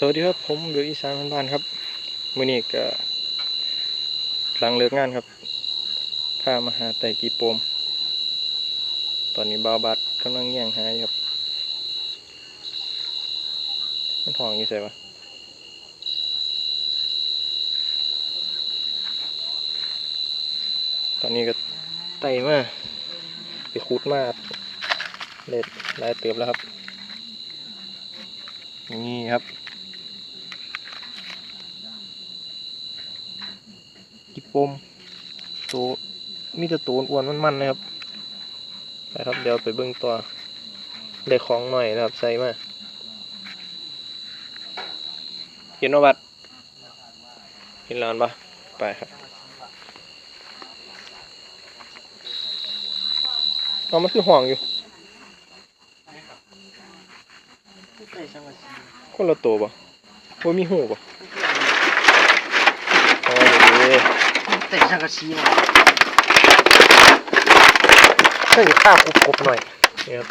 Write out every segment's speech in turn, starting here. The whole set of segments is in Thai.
สวัสดีครับผมเบลอีสานบ้านๆครับมือนี้ก็หลังเลิกงานครับพามาหาไต่กีโปม ตอนนี้บาวบัดกำลังแย่งหายครับ มันห้องอยู่ใส่ปะตอนนี้ก็ไต่มาไปขุดมาเล็ดลายเติบแล้วครับ นี่ครับ ปมตัวมีแต่ตัวอ้วนมันๆนะครับไปครับ เดี๋ยวไปเบิ่งตัวได้ของหน่อยนะครับ ใส่มาเห็นว่าบัดเห็นแล้วปะไปครับเอามันคือห่วงอยู่คนละตัวปะว่ามีหูปะโอ้ย ใส่สังกะสีมาใส่ข้าวกรุบๆหน่อยนี่ครับ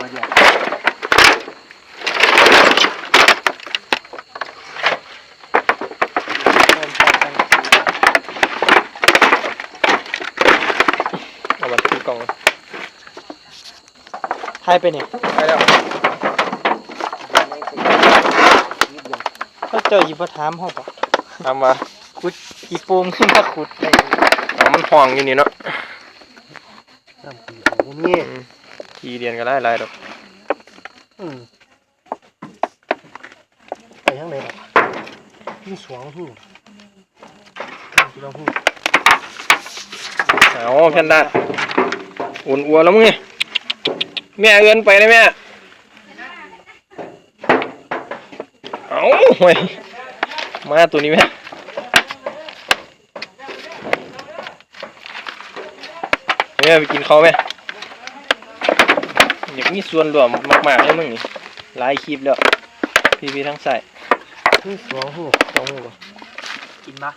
มาเดียวเอามาที่กล่อง ทายไปเนี่ยไปแล้วก็เจอหยิบมาถามเขาบอกทำมาขุดกี่ปูมขึ้นมาขุดได้เอามันห่วงอยู่นี่เนาะน้ำปีโอ้นี่อืมทีเรียนก็ได้หลายดอกอืมไปทางไหนล่ะนี่สวงหูที่เราหูเอาแพนด้าอุ่นอัวแล้วมึงไง แม่เอื้อนไปเลยแม่ เอาห่วยมาตัวนี้แม่แม่ไปกินเขาวไหมอยากมีส่วนรวมมากๆเลยมึงนี่หลายคลิปแล้ว พี่พี่ทั้งใส่นี่สวงหูสองหูบ่กินมา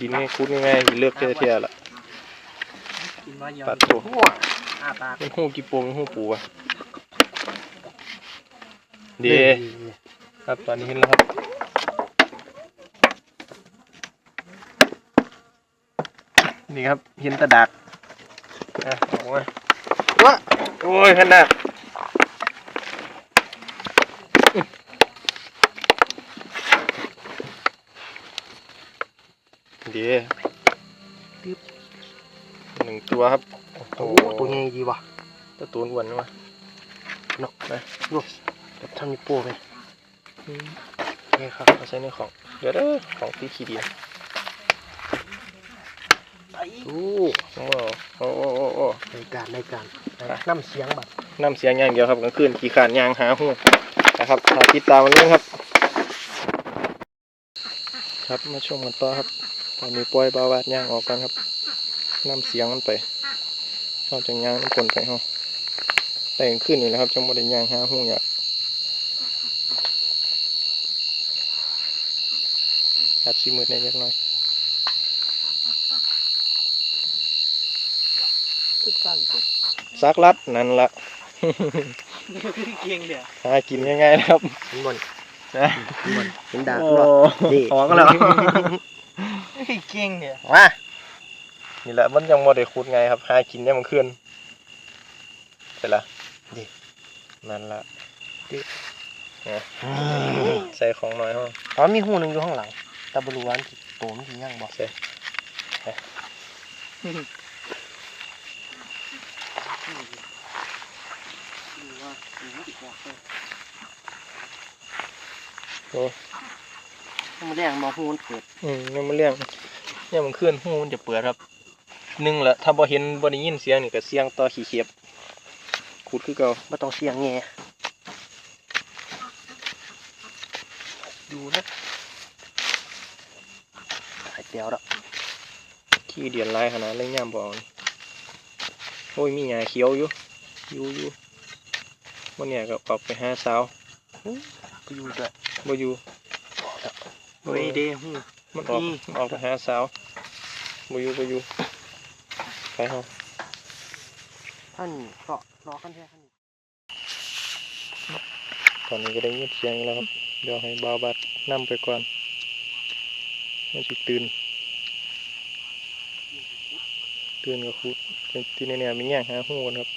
ดินง่ายคุดง่ายๆเลือกเทียๆละ กินมาเยอะปัดโถหัวอาปากเป็นหูกี่โปงเป็นหูปูอะเดนี่ครับตอนนี้เห็นแล้วครับนี่ครับเห็นแตะดักอะออกมาว้าโอ้ยขนาดเดี๋ยว หนึ่งตัวครับโอ้ตัวใหญ่ดีว่ะตัวตัวอ้วนมาเนาะไปดูทำนี่โป้ไหมอืมนี่ครับเอาใส่ในของเดี๋ยวเด้อของตีขี้ดีไปโอ้โอ้โอ้โอ้โอ้โอ้ในการในการไปน้ำเสียงแบบน้ำเสียงอย่างเดียวครับกลางคืนขี่ขานยางหาหูนะครับถ้าติดตามมันเรื่องครับ ครับมาชมกันต่อครับตอนนี้ปล่อยบาวาดยางออกกันครับ น้ำเสียงมันไปเขาจังยางน้ำกลนไปเขาแต่งขึ้นนี่แหละครับจังบ่ได้ยางหาหูอยากอาจสิมืดในเล็กน้อยตึกสั้นตึกซักลัดนั่นละเกียงเดียวหากินง่ายๆนะครับมันนะมันเห็นดาบโอ้ด้วยนี่ออกแล้วเกียงเดียวมา นี่แหละมันยังบ่ได้ขุดไงครับหากินเนี่ยมันขึ้นเสร็จละดินั่นละดินะใส่ของหน่อยห้องอ๋อมีหูหนึ่งอยู่ข้างหลังแต่บรูวาอันที่โตมันที่ย่างบอกใส่โอ้มันแดงมองหูมันเปิดอืมเนี่ยมันเลี้ยงเนี่ยมันขึ้นหูมันจะเปิดครับ หนึ่งละถ้าบ่เห็นบ่ได้ยินเสียงนี่ก็เสียงต่อขี้เขียบขุดคือเก่าไม่ต้องเสียงแงดูนะหายเตียวแล้วขี้เดียนลายขนาดเลยย่ามบ่เอานี่โอ้ยมีหญ้าเขียวอยู่อยู่อยู่วันเนี้ยก็ออกไปหาสาวไปอยู่ด้วยบ่อยู่เฮ้ยเด้หูมันออกนี่ออกไปหาสาวเบ่อยู่บ่อยู่ ไปเฮาท่านก็รอขั้นแท้ขั้นนี้ตอนนี้ก็ได้ยินเสียงแล้วครับ เดี๋ยวให้บาวบัดนํไปก่อนมันสิตื่น ตื่นก็คุดเป็นที่แน่ๆมีแย่งหาหูกันครับ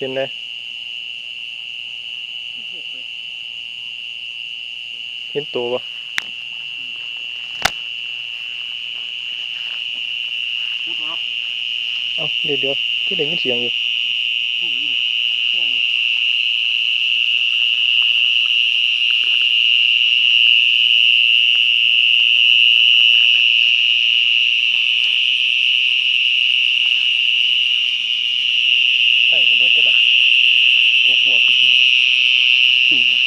เป็นได้เห็นตัวปะพูดเนาะเอ้าเดี๋ยวเดี๋ยวที่ได้ยินเสียงอยู่ นี่นี่นี่นี่ ใช่กระเบิดได้แบบตัวขวบจริง จริงนะ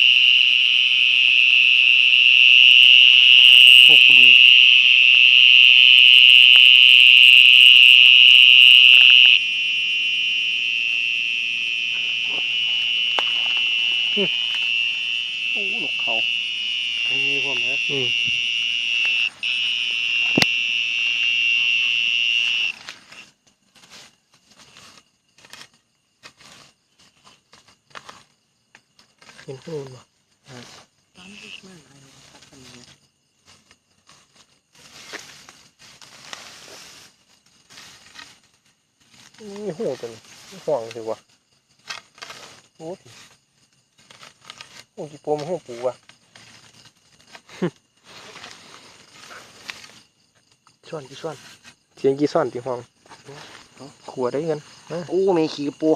พวกกูดู โอ้หนกเขาอันนี้พวกนะอืมเห็นหูมั้ตามที่มากอะไรครับอันนี้มีหูตัวนี้มีห่วงสิวะโอ้ ยหูกี่โปมหูปูวะช่วนพี่ช่วนเสียงกี่ซ่อนตีห้องขัวได้เงินโอ้มีขี้ปู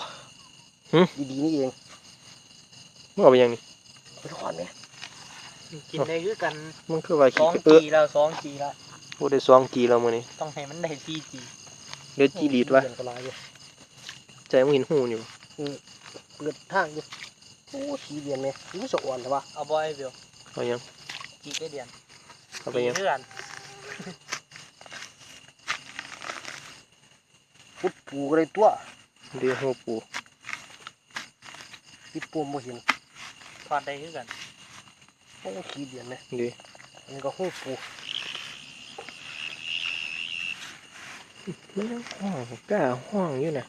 หึดีๆนี่เองมึงเอาไปยังนี่ไปทอดไหมกินได้คือกันมันคือว่าสองเออจีแล้วสองจีแล้วโอ้ได้สองจีแล้วมื้อนี้ต้องให้มันได้สี่จีเดี๋ยวจีดีดวะเปลี่ยนกระลายอยู่ใจมึงเห็นหูอยู่เปิดทางอยู่ โอ้ขี้เดียนไหมรู้สึกอ่อนแต่ว่าเอาบอยเดียวเอายังจีได้เดียนเอาไปยังเพื่อนพุดปูก็ได้ตัวเดี๋ยวหูปูที่ปูมบ่เห็นทอดได้คือกันโอ้ขี้เดียนไหมเดี๋ยวอันนี้ก็หูปูมันยังห้องกล้าห้องอยู่นะ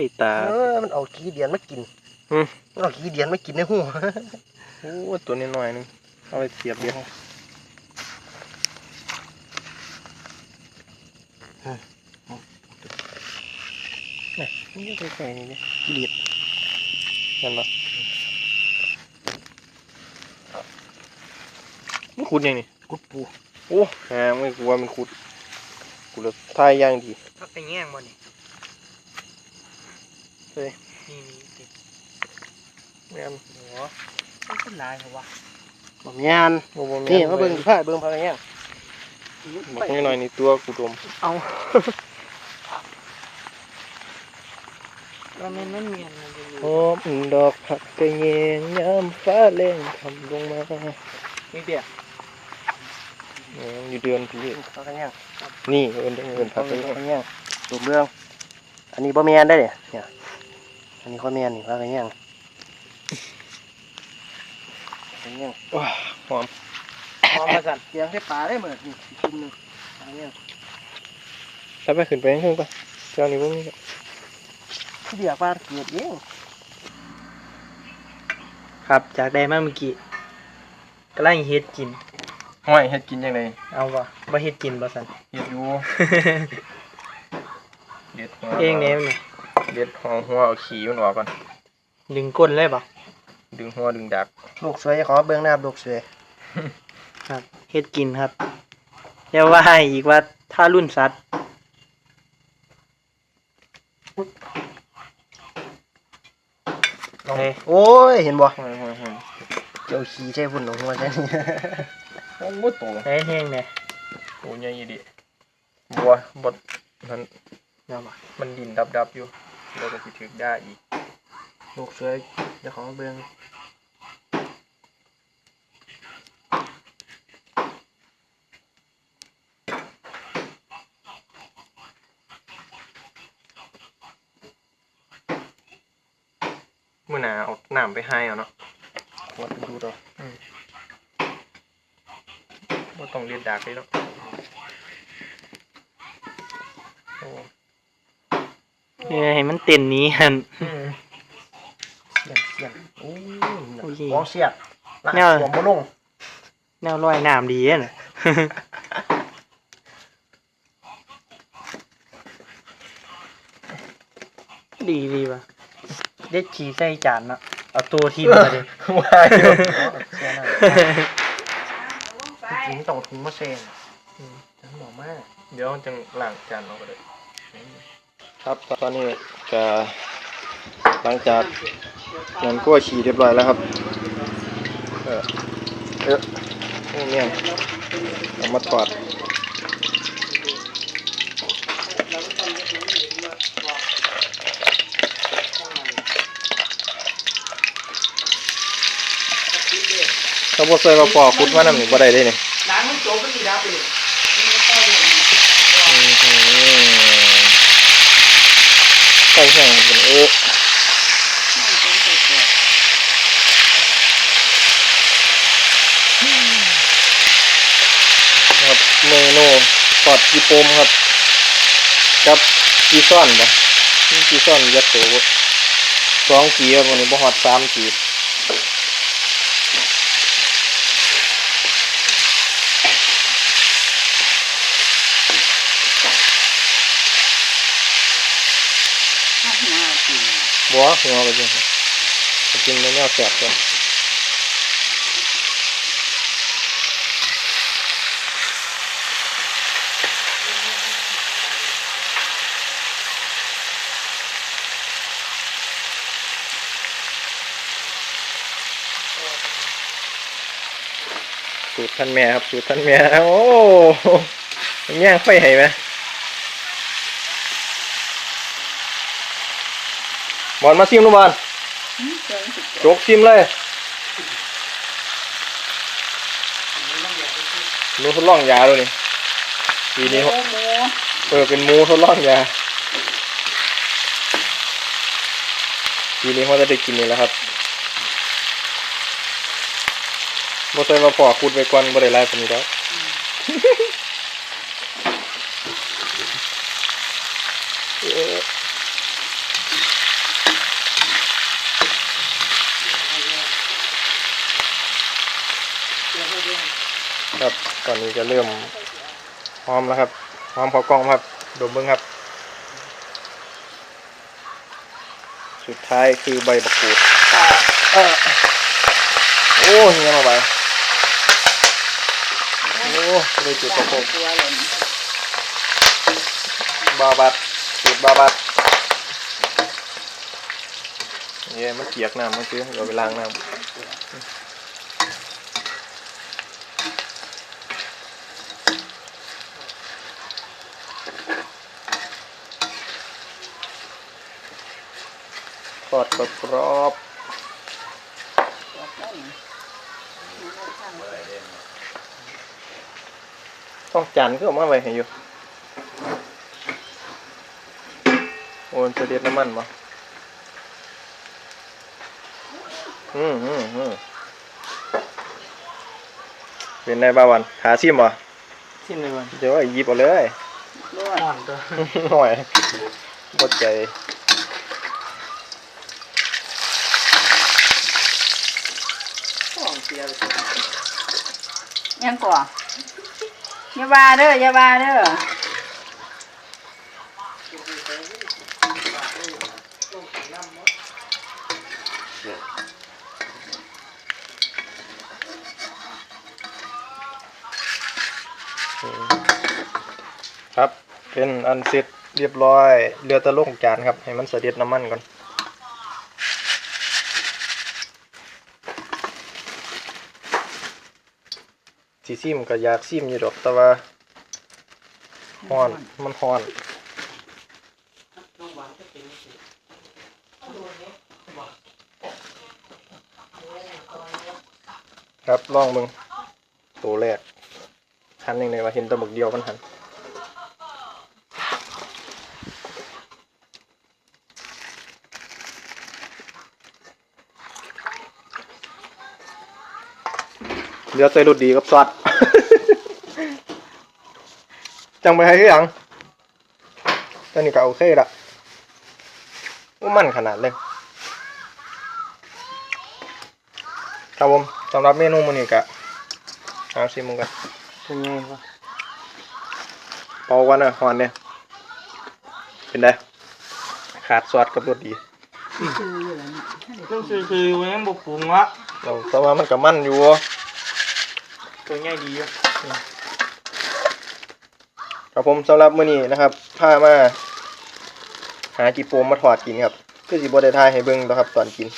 ไฟตา เออมันเอาขี้เดียนมากินอืม มันเอาขี้เดียนมากินในหูโอ้ตัวนี้หน่อยๆนึงเอาไปเสียบเดียวนี่นี่ใกล้ๆนี่เนี่ยเลียดนั่นปะมันขุดยังนี่กุดปูโอ้หาไม่กลัวมันขุดกูเลยทายอย่างดีถ้าไปแง่งบ่นี่ เฮ้ยนี่นี่ติดแม่นหัวมันเป็นลายเหรอวะบ่แม่นโอ้บ่แม่นี่มาเบิ่งผ้าเบิ่งผ้าอย่างเงี้ยบอกนิดหน่อยนี่ตัวกูดมเอาเราไม่นั่นเมียนมันจะอยู่หอมดอกผักกระเยงยามฟ้าแรงทำลงมามีเดียเอออยู่เดือนพี่ผ้าอย่างเงี้ยนี่เอินเอินผัผ้ากกระอเยงย่างเงี้ยตัวเบิ่งอันนี้บ่แม่นได้เนี่ย เนี่ยอันนี้บ่แม่นนี่ผ้าอย่างเงี้ยอย่างเงี้ยว้าหอมพร้อมมาสั่นเสียงใส่ปลาได้เหมือนนี่กินหนึงผ้าอย่างเงี้ยถ้าไปขึ้นไปข้างขึ้นปะเจ้านี่พวกนี้ที่เดียกปลาเกิดเองครับจากได้มาเมื่อกี้กำลังเฮ็ดกินห้อยเฮ็ดกินยังไงเอาบ่บ่เฮ็ดกินบ่สันเฮ็ดอยู่เด็ดหัวเองเนี้นี่ เด็ดหัวหัวเอาขี้มันออกก่อน ดึงก้นเลยบ่ดึงหัวดึงดัก ลูกสวยขอเบิ่งหน้าลูกสวย ครับเฮ็ดกินครับเดี๋ยวว่าให้อีกว่าถ้ารุ่นสัตว์เฮ้ยโอ้ย เห็นบ่ห้อยห้อยห้อยเจ้าขี้ใช่พุ่นของหัวใช่นี่ โอ้โหโตไอ้แห้งเนี่ยโตใหญ่อีดิบัวบดนั้นเอาบ่มันดินดับดับๆอยู่ แล้วก็สิถึกได้อีกลูกสวยเดี๋ยวขอเบิ่งมื้อหน้าเอาน้ำไปให้เอาเนาะขวดดูต่อบ่ต้องเลียดดักเลยเนาะโอ้ เออให้มันเต้นหนี้หันเสียนเสียนโอ้ยโอ้ยของเสียดลากแนว หัวบ่ลงแนวลอยน้ำดีอะน่ะ ดีดีป่ะเด็ดขี่ใส่จานเนาะเอาตัวทีมมาดิว่าอยู่เสียหน้าจริงๆต้องเอาถุงมาแซงอืมจังหวะมากเดี๋ยวจังล้างจานเอาก็ได้ ครับตอนนี้จะหลังจากนั้นก็ฉี่เรียบร้อยแล้วครับเออเออเมี่ยเอามาถอดถ้าบ่ใส่มาปอคุดมานำนี่บ่ได้เด้นี่น้ำมันโจมันดีดับเลย อือหือ ใส่แห้งเป็นเอ๊ะครับเมนูทอดกีโปมครับกับกีซ่อนปะนี่กีซ่อนยัดโตสองกีครับวันนี้บ่ฮอดสามกี หัวก็จริงครับก็กินในแนวแซ่บก่อนสูตรท่านแม่ครับสูตรท่านแม่โอ้แย่งไฟให้ไหม บอลมาซิมลูกบอลจกซิมเลยหนูทดลองยาด้วยนี่ปีนี้เขาเออเป็นหมูทดลองยาปีนี้เขาจะได้กินนี่แล้วครับบ่ใส่มาปอกคูดไปก่อนบ่ได้ไล่ปานนี้แล้วเออครับต อนนี้ก็เริ่มหอมแล้วครับหอมพอกล้องครับดมเบิ้งครับ สุดท้ายคือใบบักกูดเออโอ้เฮียมาใบโอ้เลยจุดประกบบาบัดจุดบาบัดเนี่ยมันเกียกน้ำมันคือเราไปล้างน้ำ อดกรอบๆต้องจานก็เอามาไว้ให้อยู่โอนจะเด็ดน้ำมันบ่อืมอืมอืมเป็นไงบ้าวันหาชิมบ่ชิมเลยวันเดี๋ยวหยิบเอาเลยอ่อนตัวหน่อยบดใจ ของเสียไป ยังก่ออย่าว่าเด้ออย่าว่าเด้อครับ เป็นอันเสร็จเรียบร้อยเหลือต่ลงจานครับ ให้มันเสด็จน้ำมันก่อน สีซิมก็อยากซิมอยู่ดอกแต่ว่าฮ้อนมันฮ้อนครับลองมึงตัวแรกหันยังไงว่าเห็นตะบักเดียวมันหันเดี๋ยวใส่รสดีกับซอส จังไปให้คือหยังตอนนี้ก็โอเคละว่ามันขนาดเลย ครับผมสำหรับเมนูมื้อนี้ก็เอาชิมมึงกันเป็นไงวะเป่ากันนะหอนเนี่ยเป็นไงขาดซอสกับรสดีต้องซื้อคือๆยังบ่ปรุงวะเราแต่ว่ามันก็มันอยู่ ตัวใหญ่ดีอยู่ครับผมสำหรับมื้อนี้นะครับพามาหาจีโปมมาถอดกินครับคือสิบ่ได้ทายให้เบิ่งดอกครับตอนกิน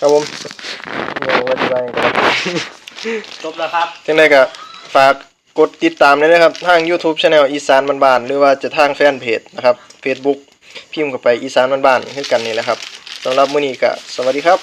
ครับผมเดี๋ยวว่าสิว่าหยังก็ว่าจบแล้วครับจังไดก็ฝากกดติดตามด้วยนะครับ ทาง YouTube Channel อีสานบ้านๆหรือว่าจะทางแฟนเพจนะครับ Facebook พิมพ์เข้าไปอีสานบ้านๆคือกันนี่แหละครับสำหรับมื้อนี้ก็สวัสดีครับ